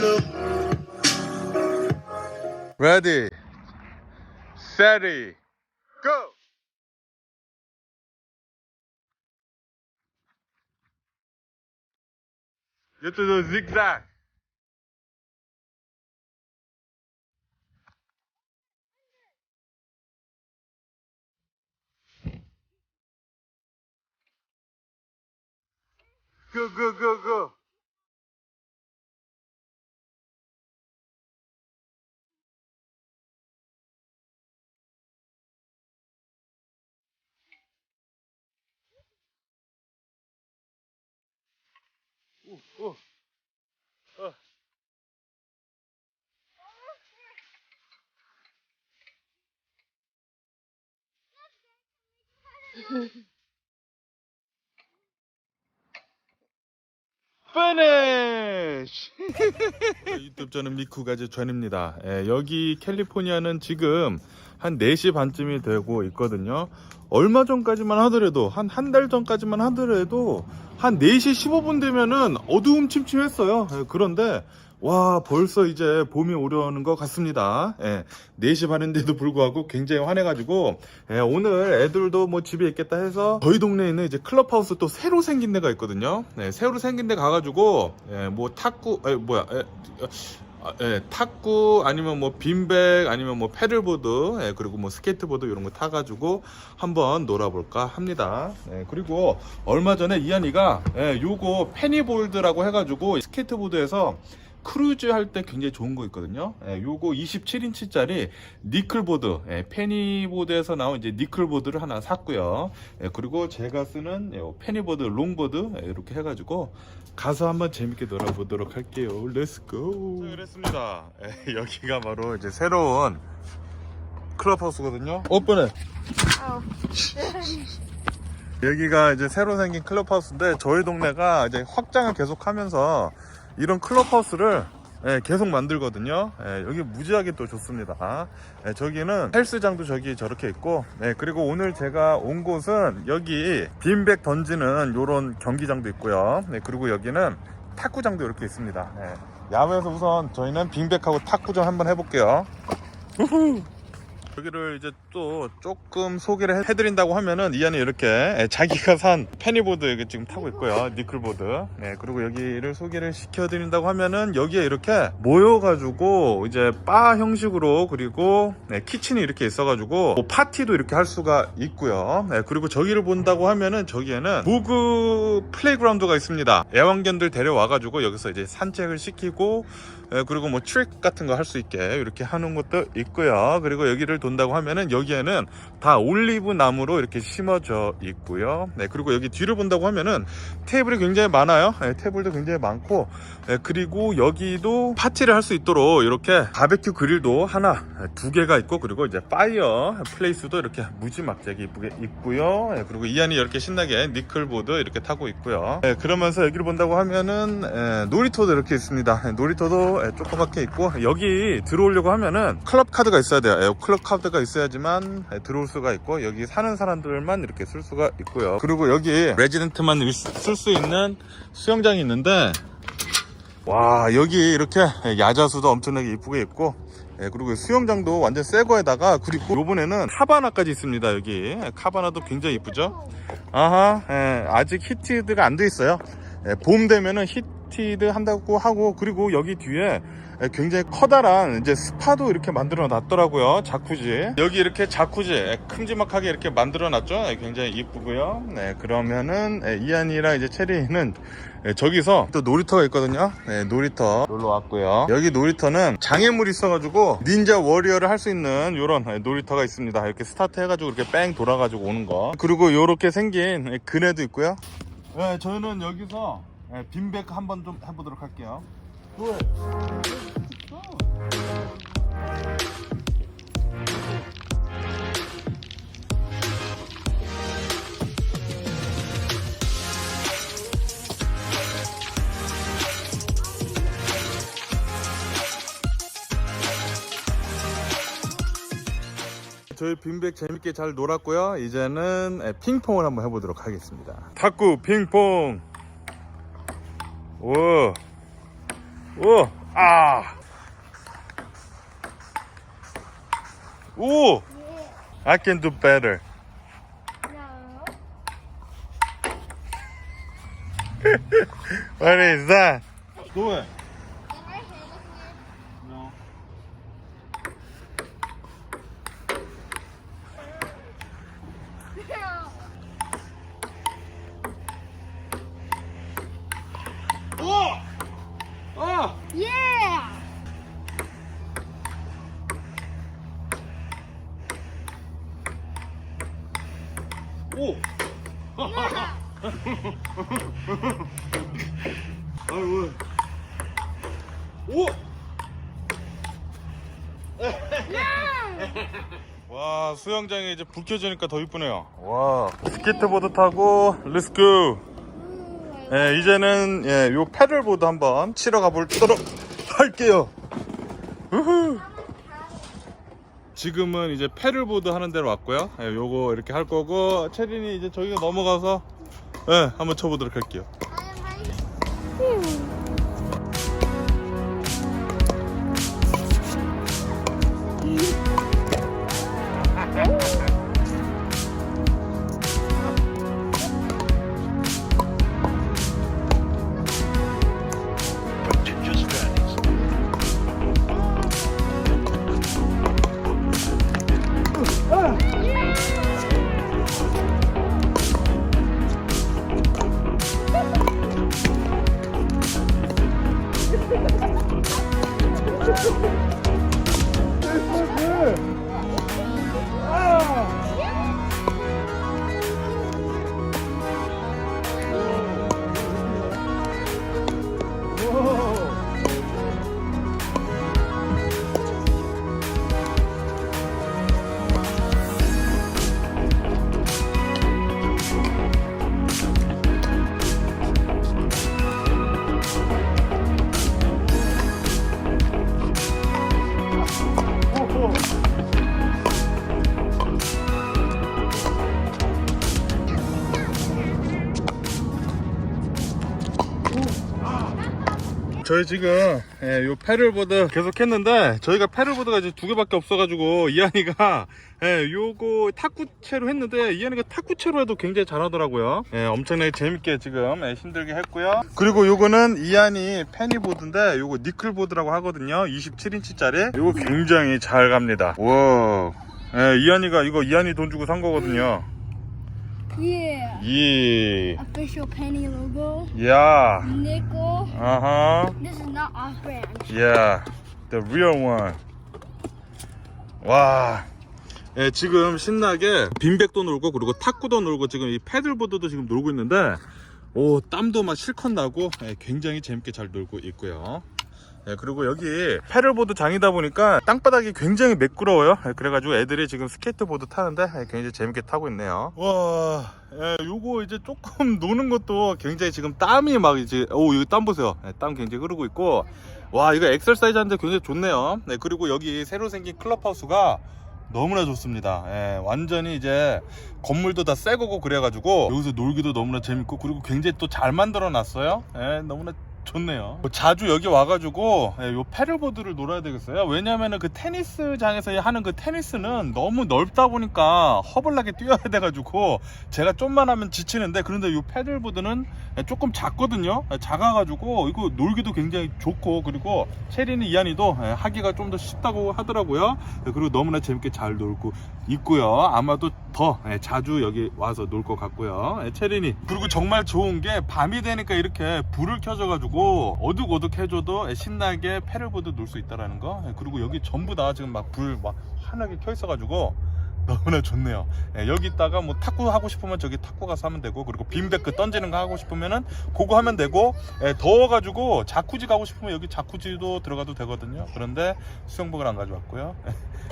look. Ready, steady, go! Je te dois zigzag. Go, go, go, go. 피니쉬! 유튜브 저는 미쿠가즈 전입니다. 예, 여기 캘리포니아는 지금 한 4시 반쯤이 되고 있거든요. 얼마 전까지만 하더라도 한 한 달 전까지만 하더라도 한 4시 15분 되면은 어두움 침침했어요. 예, 그런데 와 벌써 이제 봄이 오려는 것 같습니다. 예, 4시 반인데도 불구하고 굉장히 환해가지고 예, 오늘 애들도 뭐 집에 있겠다 해서 저희 동네에 있는 이제 클럽하우스 또 새로 생긴 데가 있거든요. 네, 새로 생긴 데 가가지고 예, 뭐 탁구 에, 뭐야 에, 어, 아, 예, 탁구 아니면 뭐 빈백 아니면 뭐 패들보드 예, 그리고 뭐 스케이트보드 이런 거 타가지고 한번 놀아볼까 합니다. 예, 그리고 얼마 전에 이한이가 예, 요거 페니볼드라고 해가지고 스케이트보드에서 크루즈 할 때 굉장히 좋은 거 있거든요. 예, 요거 27인치짜리 니클보드, 예, 페니보드에서 나온 이제 니클보드를 하나 샀고요. 예, 그리고 제가 쓰는 요 페니보드, 롱보드 예, 이렇게 해가지고 가서 한번 재밌게 놀아보도록 할게요. 렛츠고. 자, 그랬습니다. 예, 여기가 바로 이제 새로운 클럽하우스거든요. 오픈해. 여기가 이제 새로 생긴 클럽하우스인데 저희 동네가 이제 확장을 계속하면서 이런 클럽하우스를 예, 계속 만들거든요. 예, 여기 무지하게 또 좋습니다. 예, 저기는 헬스장도 저기 저렇게 있고, 예, 그리고 오늘 제가 온 곳은 여기 빈백 던지는 요런 경기장도 있고요. 네, 그리고 여기는 탁구장도 이렇게 있습니다. 예, 야외에서 우선 저희는 빈백하고 탁구전 한번 해볼게요. 우후. 여기를 이제 또 조금 소개를 해- 해드린다고 하면은 이 안에 이렇게 예, 자기가 산 페니보드 지금 타고 있고요. 니클보드. 네 그리고 여기를 소개를 시켜드린다고 하면은 여기에 이렇게 모여가지고 이제 바 형식으로 그리고 네, 키친이 이렇게 있어가지고 뭐 파티도 이렇게 할 수가 있고요. 네, 그리고 저기를 본다고 하면은 저기에는 모그 플레이그라운드가 있습니다. 애완견들 데려와가지고 여기서 이제 산책을 시키고 예, 그리고 뭐 트릭 같은 거 할 수 있게 이렇게 하는 것도 있고요. 그리고 여기를 돈다고 하면은 여기에는 다 올리브 나무로 이렇게 심어져 있고요. 네, 그리고 여기 뒤를 본다고 하면은 테이블이 굉장히 많아요. 네, 테이블도 굉장히 많고, 네, 그리고 여기도 파티를 할 수 있도록 이렇게 바베큐 그릴도 하나, 네, 두 개가 있고, 그리고 이제 파이어 플레이스도 이렇게 무지막지하게 이쁘게 있고요. 네, 그리고 이 안이 이렇게 신나게 니클보드 이렇게 타고 있고요. 네, 그러면서 여기를 본다고 하면은 예, 놀이터도 이렇게 있습니다. 예, 놀이터도 예, 조그맣게 있고 여기 들어오려고 하면은 클럽 카드가 있어야 돼요. 예, 클럽 카드가 있어야지만 예, 들어올 수가 있고 여기 사는 사람들만 이렇게 쓸 수가 있고요. 그리고 여기 레지던트만 쓸 수 있는 수영장이 있는데 와 여기 이렇게 야자수도 엄청나게 이쁘게 있고 예, 그리고 수영장도 완전 새 거에다가 그리고 요번에는 카바나까지 있습니다 여기 예, 카바나도 굉장히 이쁘죠 아하 예, 아직 히티드가 안 돼 있어요 예, 봄 되면은 히 티드 한다고 하고 그리고 여기 뒤에 예, 굉장히 커다란 이제 스파도 이렇게 만들어 놨더라고요 자쿠지. 여기 이렇게 자쿠지 예, 큼지막하게 이렇게 만들어 놨죠? 예, 굉장히 이쁘고요. 네 그러면은 예, 이안이랑 이제 체리는 예, 저기서 또 놀이터가 있거든요. 네, 놀이터. 놀러 왔고요. 여기 놀이터는 장애물이 있어가지고 닌자 워리어를 할 수 있는 이런 놀이터가 있습니다. 이렇게 스타트 해가지고 이렇게 뺑 돌아가지고 오는 거. 그리고 이렇게 생긴 예, 그네도 있고요. 네, 저희는 여기서 예, 빈백 한번 좀 해보도록 할게요 왜? 저희 빈백 재밌게 잘 놀았고요. 이제는 에, 핑퐁을 한번 해보도록 하겠습니다. 탁구 핑퐁. 오, 오, 아. 오! I can do better. No. What is that? Do it. 와, 수영장에 이제 불 켜지니까 더 이쁘네요. 와, 스케이트보드 타고, 렛츠고! 예, 이제는, 예, 요 패들보드 한번 치러 가볼도록 할게요. 우후. 지금은 이제 패들보드 하는 데로 왔고요. 예, 요거 이렇게 할 거고, 체린이 이제 저기가 넘어가서, 예, 한번 쳐보도록 할게요. 아. 네, 네. 저희 지금 예, 요 패들보드 계속 했는데 저희가 패들보드가 이제 두 개밖에 없어가지고 이한이가 예, 요거 탁구채로 했는데 이한이가 탁구채로 해도 굉장히 잘하더라고요. 예, 엄청나게 재밌게 지금 예, 힘들게 했고요. 그리고 요거는 이한이 패니보드인데 요거 니클보드라고 하거든요. 27인치짜리. 요거 굉장히 잘 갑니다. 와. 예, 이한이가 이거 이한이 돈 주고 산 거거든요 Yeah. 예 Official penny logo. 야 Nickel. 아하 This is not off brand. Yeah, the real one. 와, 예, 지금 신나게 빈백도 놀고 그리고 탁구도 놀고 지금 이 패들보드도 지금 놀고 있는데 오 땀도 막 실컷 나고 예, 굉장히 재밌게 잘 놀고 있고요. 예, 그리고 여기 패들보드 장이다 보니까 땅바닥이 굉장히 매끄러워요. 예, 그래가지고 애들이 지금 스케이트보드 타는데 예, 굉장히 재밌게 타고 있네요. 와, 예, 요거 이제 조금 노는 것도 굉장히 지금 땀이 막 이제 오 이거 땀 보세요. 예, 땀 굉장히 흐르고 있고 와 이거 엑설사이즈 하는데 굉장히 좋네요. 네, 그리고 여기 새로 생긴 클럽하우스가 너무나 좋습니다. 예, 완전히 이제 건물도 다 새 거고 그래가지고 여기서 놀기도 너무나 재밌고 그리고 굉장히 또 잘 만들어 놨어요. 예, 너무나 좋네요. 뭐 자주 여기 와가지고 예, 요 패들보드를 놀아야 되겠어요. 왜냐면은 그 테니스장에서 하는 그 테니스는 너무 넓다 보니까 허벌나게 뛰어야 돼가지고 제가 좀만 하면 지치는데 그런데 요 패들보드는 예, 조금 작거든요. 예, 작아가지고 이거 놀기도 굉장히 좋고 그리고 체리는 이한이도 예, 하기가 좀 더 쉽다고 하더라고요. 예, 그리고 너무나 재밌게 잘 놀고 있고요. 아마도 더 예, 자주 여기 와서 놀 것 같고요. 예, 체린이 그리고 정말 좋은 게 밤이 되니까 이렇게 불을 켜져가지고 어둑어둑 해줘도 예, 신나게 패들보드 놀수 있다라는 거. 예, 그리고 여기 전부 다 지금 막 불막 환하게 켜 있어가지고 너무나 좋네요. 예, 여기 있다가 뭐 탁구 하고 싶으면 저기 탁구 가서 하면 되고 그리고 빈백그 던지는 거 하고 싶으면은 그거 하면 되고 예, 더워가지고 자쿠지 가고 싶으면 여기 자쿠지도 들어가도 되거든요. 그런데 수영복을 안 가져왔고요.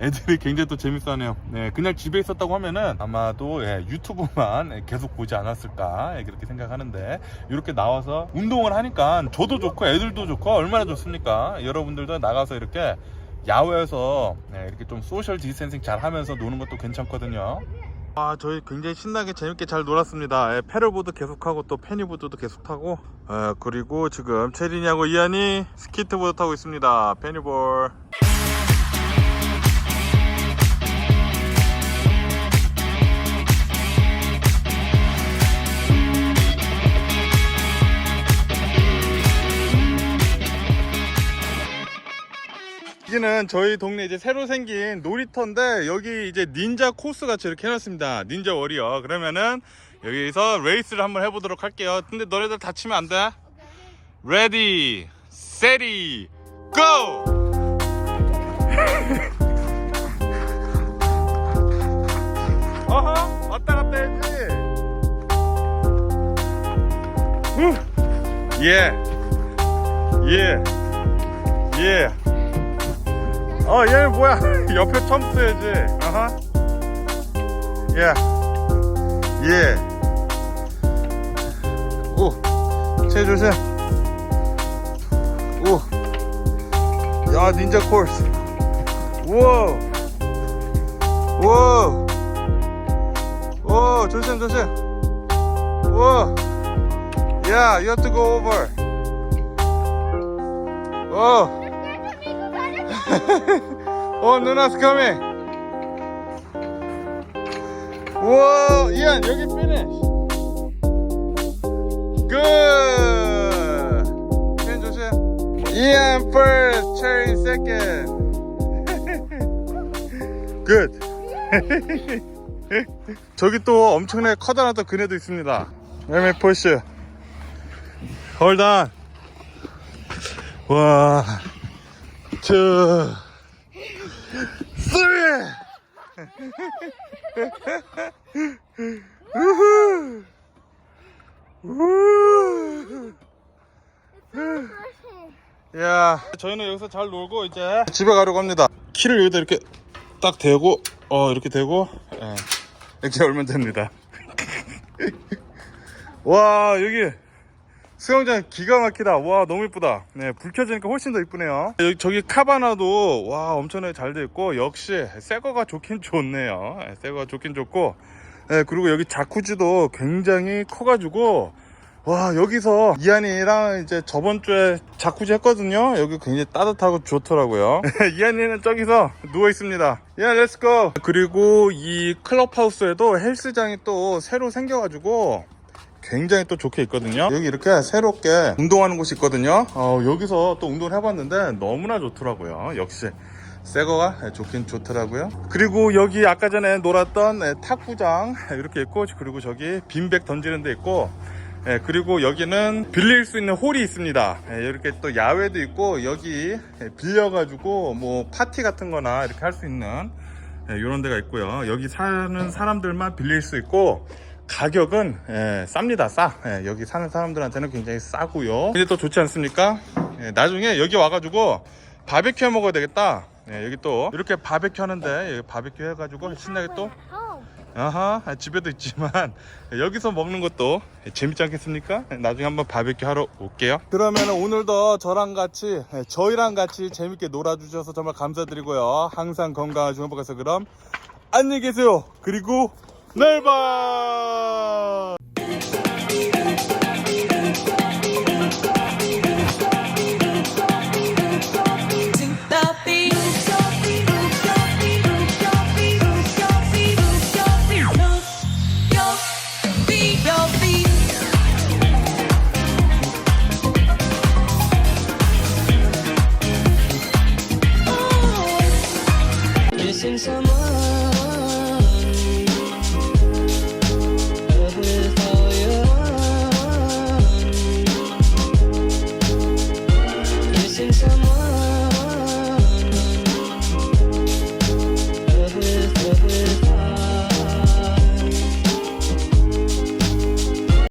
애들이 굉장히 또 재밌어하네요. 네, 그냥 집에 있었다고 하면은 아마도 예, 유튜브만 예, 계속 보지 않았을까 예, 그렇게 생각하는데 이렇게 나와서 운동을 하니까 저도 좋고 애들도 좋고 얼마나 좋습니까? 여러분들도 나가서 이렇게 야외에서 네, 이렇게 좀 소셜 디스텐싱 잘 하면서 노는 것도 괜찮거든요. 아 저희 굉장히 신나게 재밌게 잘 놀았습니다. 예, 패럴보드 계속하고 또 페니보드도 계속 타고. 예, 그리고 지금 체린이하고 이한이 스키트보드 타고 있습니다. 페니볼 여기는 저희 동네 이제 새로 생긴 놀이터인데 여기 이제 닌자 코스 같이 이렇게 해놨습니다. 닌자 워리어. 그러면은 여기서 레이스를 한번 해보도록 할게요. 근데 너네들 다치면 안 돼. 레디, 세리, 고! 어허, 왔다 갔다 해야지. 후. 예. 예. 예. 어, 얘는 뭐야? 옆에 첨 써야지. 아하. 예. 예. 오. 체 조심. 오. 야, 닌자 코스. 우와. 우와. 오, 조심, 조심. 우와. Yeah, you have to go over. 오. 어 누나's coming 우와 이안 여기 good 이안 조심 이안 first cherry second good 저기 또 엄청나게 커다란 또 그네도 있습니다 push hold on 와 two, three. 야, 저희는 여기서 잘 놀고 이제 집에 가려고 합니다. 키를 여기다 이렇게 딱 대고, 어 이렇게 대고, 예, 이렇게 열면 됩니다. 와 여기 수영장 기가 막히다. 와, 너무 이쁘다. 네, 불 켜지니까 훨씬 더 이쁘네요. 여기, 저기 카바나도, 와, 엄청나게 잘 돼 있고, 역시, 새 거가 좋긴 좋네요. 네, 새 거가 좋긴 좋고, 네, 그리고 여기 자쿠지도 굉장히 커가지고, 와, 여기서 이한이랑 이제 저번 주에 자쿠지 했거든요. 여기 굉장히 따뜻하고 좋더라고요. 이한이는 저기서 누워 있습니다. 야, 렛츠고! 그리고 이 클럽하우스에도 헬스장이 또 새로 생겨가지고, 굉장히 또 좋게 있거든요. 여기 이렇게 새롭게 운동하는 곳이 있거든요. 어, 여기서 또 운동을 해봤는데 너무나 좋더라고요. 역시 새거가 좋긴 좋더라고요. 그리고 여기 아까 전에 놀았던 예, 탁구장 이렇게 있고 그리고 저기 빈백 던지는 데 있고 예, 그리고 여기는 빌릴 수 있는 홀이 있습니다. 예, 이렇게 또 야외도 있고 여기 예, 빌려가지고 뭐 파티 같은 거나 이렇게 할 수 있는 이런 데가 있고요. 여기 사는 사람들만 빌릴 수 있고 가격은 예, 쌉니다 싸. 예, 여기 사는 사람들한테는 굉장히 싸고요. 근데 또 좋지 않습니까? 예, 나중에 여기 와가지고 바베큐 해 먹어야 되겠다. 예, 여기 또 이렇게 바베큐 하는데 여기 바베큐 해가지고 신나게 또 아하 아, 집에도 있지만 여기서 먹는 것도 재밌지 않겠습니까? 나중에 한번 바베큐 하러 올게요. 그러면 오늘도 저랑 같이 예, 저희랑 같이 재밌게 놀아주셔서 정말 감사드리고요. 항상 건강하시고 행복해서 그럼 안녕히 계세요. 그리고 내일 봐